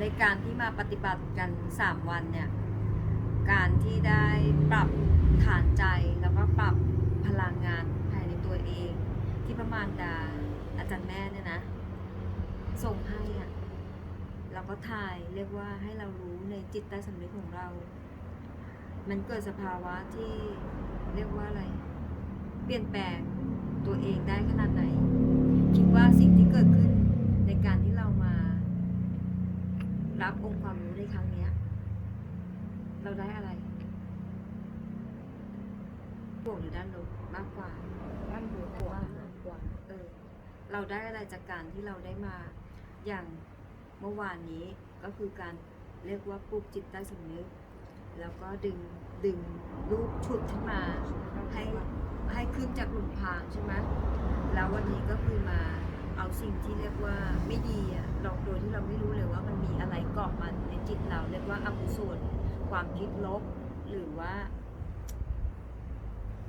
ในการที่มาปฏิบัติกันสามวันเนี่ย การที่ได้ปรับฐานใจแล้วก็ปรับพลังงานภายในตัวเอง ที่พระมารดาอาจารย์แม่เนี่ยนะ ส่งให้อะเราก็ถ่ายเรียกว่าให้เรารู้ในจิตใต้สำนึกของเรา มันเกิดสภาวะที่เรียกว่าอะไร เปลี่ยนแปลงตัวเองได้ขนาดไหน คิดว่าสิ่งที่เกิดขึ้นในการที่ รับองค์ความรู้ในครั้งนี้เราได้อะไรบวกหรือด้านลบมากกว่า ด้านบวกกว่ามากกว่าเออเราได้อะไรจากการที่เราได้มาอย่างเมื่อวานนี้ก็คือการเรียกว่าปลูกจิตใต้สำนึก แล้วก็ดึงดึงรูปชุดขึ้นมาให้ให้ขึ้นจากหลุมพรางใช่ไหมแล้ววันนี้ก็คือมา เอาสิ่งที่เรียกว่าไม่ดีอะเราโดยที่เราไม่รู้เลยว่ามันมีอะไรเกาะมันในจิตเราเรียกว่าอกุศลความคิดลบ หรือว่า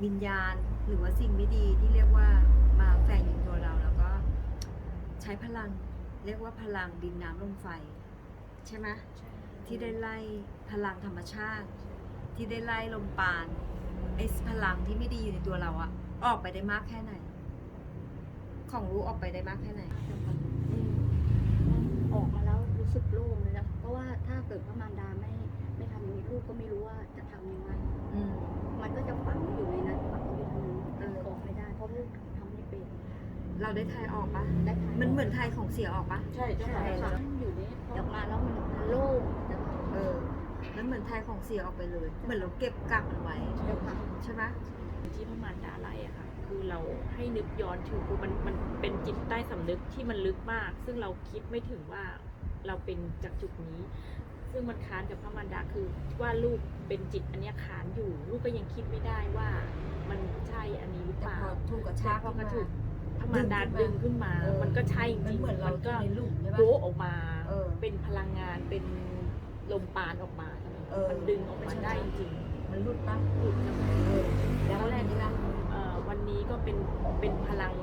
วิญญาณหรือว่าสิ่งไม่ดีที่เรียกว่ามาแฝงอยู่ในตัวเราแล้วก็ใช้พลัง เรียกว่าพลังดินน้ำลมไฟ ใช่ไหมที่ได้ไล่พลังธรรมชาติ ที่ได้ไล่ลมปานไอ้พลังที่ไม่ดีอยู่ในตัวเราอะออกไปได้มากแค่ไหน ของรู้ออกไปได้มากแค่ไหน ออกมาแล้วรู้สึกโล่งเลยนะเพราะว่าถ้าเกิดว่ามารดาไม่ไม่ทำอย่างนี้ลูกก็ไม่รู้ว่าจะทำยังไงอืม มันก็จะฝังอยู่ในนั้นฝังอยู่ในนั้นเออ ออกไม่ได้เพราะลูกทำไม่เป็นเราได้ทายออกปะได้ทายมันเหมือนทายของเสียออกปะใช่เจ้าใช่ค่ะค่ะอยู่นี่ออกมาแล้วมันโล่งจะเออมันเหมือนทายของเสียออกไปเลย เหมือนเราเก็บกักมันไว้เดี๋ยวค่ะใช่ไหมที่พระมารดาไล่อะค่ะ คือเราให้นึกย้อนถึงคือมันมันเป็นจิตใต้สำนึกที่มันลึกมาก ซึ่งเราคิดไม่ถึงว่าเราเป็นจากจุดนี้ ซึ่งมันค้านกับพระมารดาคือว่าลูกเป็นจิตอันเนี้ยค้านอยู่ ลูกก็ยังคิดไม่ได้ว่า มันใช่อันนี้หรือแต่เปล่าพอถูกกระแต่ชากพอกระขึ้ถูนกมาพระมารดาดึงขึ้นมาเออมันก็ใช่จมันริงเหมือนเรามันก็อยู่ในหลุมใช่ปะโผออกมาเออเป็นพลังงานเป็นลมปานออกมาเออมันดึงออกมาได้จริงมันรุดปะๆหลุดจากเออแล้วแรกนี่ละเอ่อ วันนี้ก็เป็นเป็นพลัง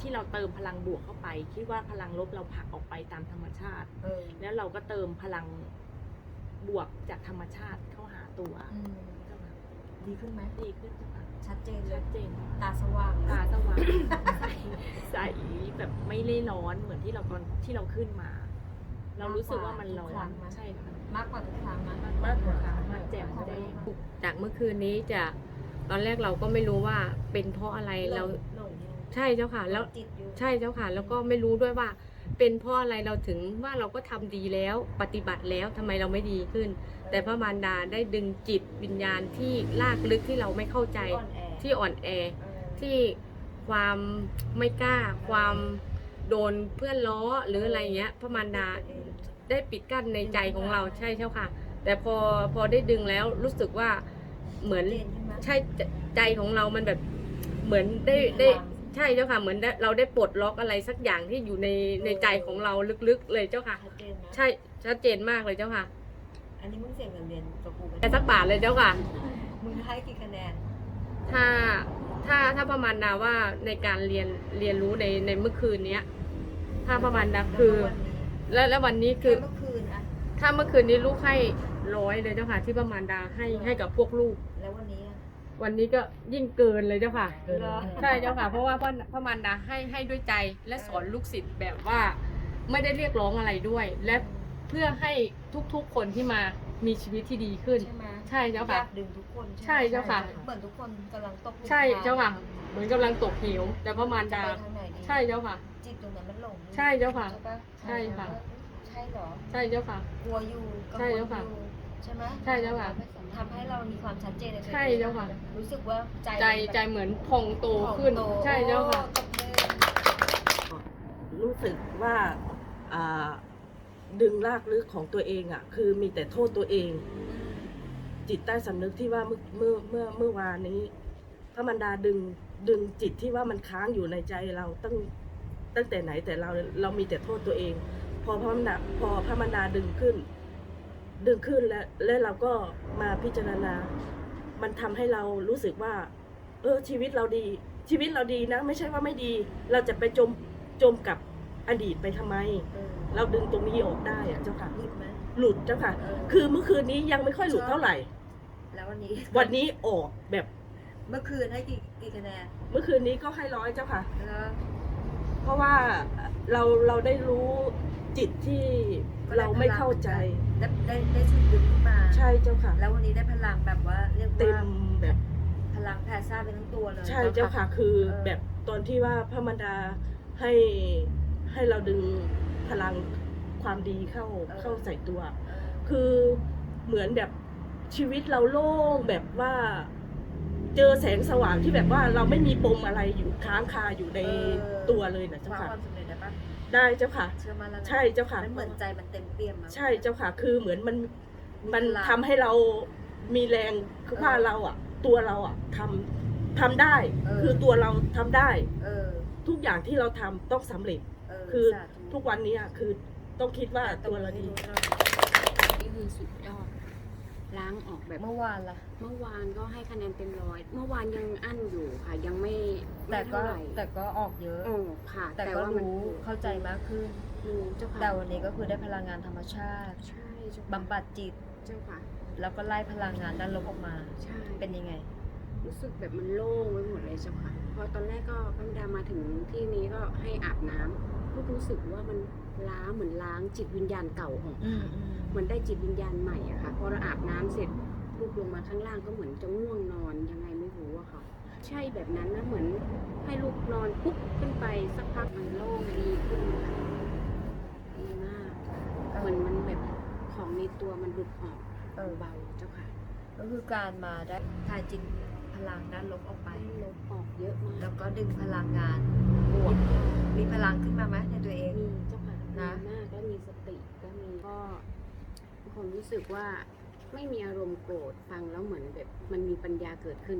ที่เราเติมพลังบวกเข้าไป คิดว่าพลังลบเราผลักออกไปตามธรรมชาติเออแล้วเราก็เติมพลังบวกจากธรรมชาติเข้าหาตัวอืมดีขึ้นไหมดีขึ้นค่ะชัดเจนเลชัยดเจนตาสว่างตาสว่างใสใสแบบไม่เล่ร้อนเหมือนที่เราตอนที่เราขึ้นมา เรารู้สึกว่ามันร้อนใช่ค่ะมากกว่าทุกครั้งมั้ยมากกว่าค่ะมันแจ่มแจ้งจากเมื่อคืนนี้จะ ตอนแรกเราก็ไม่รู้ว่าเป็นเพราะอะไรเราหลงอยู่ใช่เจ้าค่ะ แล้วจิตอยู่ใช่เจ้าค่ะ แล้วก็ไม่รู้ด้วยว่า เป็นเพราะอะไรเราถึงว่าเราก็ทำดีแล้วปฏิบัติแล้วทำไมเราไม่ดีขึ้น แต่พระมารดาได้ดึงจิตวิญญาณที่ลากลึกที่เราไม่เข้าใจอ่อนแอที่อ่อนแอเออที่ความไม่กล้า ความโดนเพื่อนล้อหรืออะไรเงี้ยพระมารดาได้ปิดกั้นในใจของเราใช่เจ้าค่ะ แต่พอพอได้ดึงแล้วรู้สึกว่าเหมือนเจนขึ้นมา ใช่ใจใจของเรามันแบบเหมือนได้ได้ใช่เจ้าค่ะเหมือนได้เราได้ปลดล็อกอะไรสักอย่างที่อยู่ในในใจของเราลึกๆเลยเจ้าค่ะ ชัดเจนนะใช่ชัดเจนมากเลยเจ้าค่ะอันนี้มึงเสียเงินเรียนกับกูไหมแต่สักบาทเลยเจ้าค่ะ มึงให้กี่คะแนนถ้าถ้าถ้าประมาณดาว่าในการเรียนเรียนรู้ในในเมื่อคืนเนี้ย ถ้าประมาณดาคือ แล้ววันนี้และและวันนี้คืคืออเมื่อคืนอะถ้าเมื่อคืนนี้ลูกให้ร้อยเลยเจ้าค่ะที่ประมาณดาให้ให้กับพวกลูก แล้ววันนี้อะ วันนี้ก็ยิ่งเกินเลยเจ้าค่ะ เหรอ ใช่เจ้าค่ะ เพราะว่าพระพระมารดาให้ให้ด้วยใจและสอนลูกศิษย์แบบว่าไม่ได้เรียกร้องอะไรด้วย และเพื่อให้ทุกๆคนที่มามีชีวิตที่ดีขึ้น ใช่ไหมใช่เจ้าค่ะอยกดึงทุกคนใช่เจ้าค่ะ เหมือนทุกคนกำลังตกหลุมใช่พรางเจ้าค่ะ เหมือนกำลังตกเหวแต่พระมารจะดา ไปทางไหนดีใช่เจ้าค่ะ จิตตรงนั้นมันหลงอยู่ใช่เจ้าค่ะ ใช่ปะใช่ค่ะ ใช่เหรอ ใช่เจ้าค่ะ กลัวอยู่กังใช่วลเจ้าค่ะ อยู่ ใช่ไหมใช่เจ้าค่ะทำให้เรามีความชัดเจนในตัวใช่เจ้าค่ะ รู้สึกว่าใจใจใจเหมือนพองโตขึ้นโตใช่เจ้าค่ะโอ้ตบมือรู้สึกว่าอ่าดึงลากลึกของตัวเองอะ คือมีแต่โทษตัวเอง จิตใต้สำนึกที่ว่าเมื่อเมื่อเมื่อเมื่อวานนี้พระมันดาดึงดึงจิตที่ว่ามันค้างอยู่ในใจเราตั้งตั้งแต่ไหนแต่เราเรามีแต่โทษตัวเอง พอพระมันดาพอพระมันดาดึงขึ้น ดึงขึ้นแล้วและเราก็มาพิจารณา มันทำให้เรารู้สึกว่า เออชีวิตเราดี ชีวิตเราดีนะ ไม่ใช่ว่าไม่ดี เราจะไปจมจมกับอดีตไปทำไมเออเราดึงตรงนี้ออกได้อะเจ้าค่ะหลุดไหมหลุดเจ้าค่ะเออคือเมื่อคืนนี้ยังไม่ค่อยหลุดเท่าไหร่ แล้ววันนี้ วันนี้ออกแบบเมื่อคืนให้กี่กี่คะแนน เมื่อคืนนี้ก็ให้ร้อยเจ้าค่ะแล้วเพราะว่าเราเราได้รู้จิตที่เราไม่เข้าใจ ได้ได้ได้ชุดดึงขึ้นมา ใช่เจ้าค่ะ แล้ววันนี้ได้พลังแบบว่าเรียกเต็ว่ามแบบพลังแผ่ซ่านไปทั้งตัวเลยใช่เจ้าค่ะ คือเออแบบตอนที่ว่าพระมารดาให้ให้เราดึงพลังความดีเข้าเข้าใส่ตัวเออคือเหมือนแบบชีวิตเราโล่งแบบว่าเจอแสงสว่างที่แบบว่าเราไม่มีปมอะไรอยู่ค้างคาอยู่ในตัวเลยนะคเจ้าว้าค่ะ ความสำเร็จ ได้ปะได้เจ้าค่ะ เชื่อมั่นแล้วนะใช่เจ้าค่ะ มันเหมือนใจมันเต็มเปี่ยมอะใช่เจ้าค่ะ คือเหมือนมันมันพลังทำให้เรามีแรงคือว่าเออเราอะ ตัวเราอะทำทำได้เออคือตัวเราทำได้ เออทุกอย่างที่เราทำต้องสำเร็จเออคือ สาธุทุกวันนี้อะคือต้องคิดว่าตัวเราดีนี่คือสุดยอด ล้างออกแบบ เมื่อวานล่ะ เมื่อวานก็ให้คะแนนเต็มร้อย เมื่อวานยังอั้นอยู่ค่ะ ยังไม่แต่ไม่ก็เท่าไหร่แต่ก็ออกเยอะ โอ้ค่ะ แต่แต่ก็ว่ามันรู้เข้าใจมากขึ้น รู้เจ้าค่ะแต่วันนี้ก็คือได้พลังงานธรรมชาติใช่เจ้าค่ะบำบัดจิต เจ้าค่ะ แล้วก็ไล่พลังงานด้านลบออกมา ใช่ เป็นยังไง รู้สึกแบบมันโล่งไปหมดเลยเจ้าค่ะ พอตอนแรกก็พันดามาถึงที่นี้ก็ให้อาบน้ำ ก็รู้สึกว่ามันล้างเหมือนล้างจิตวิญญาณเก่าของอืมอืมเหมือนได้จิตวิญญาณใหม่อะค่ะพอเราอาบน้ำเสร็จลูกลงมาข้างล่างก็เหมือนจะง่วงนอนยังไงไม่รู้อะค่ะ ใช่แบบนั้นนะเหมือนให้ลูกนอนปุ๊บขึ้นไปสักพักมันโล่งดีขึ้นค่ะดีมากเหมือนมันแบบของในตัวมันหลุดออกเออเบาๆเจ้าค่ะ ก็คือการมาได้ทายจิตพลังด้านลบออกไปลบออกเยอะมากแล้วก็ดึงพลังงานบวกมีพ ลังขึ้นมาไหมในตัวเอง มีเจ้าค่ะนะดีมากแล้วมีสติก็มีก็มีความรู้สึกว่าไม่มีอารมณ์โกรธฟังแล้วเหมือนแบบมันมีปัญญาเกิดขึ้น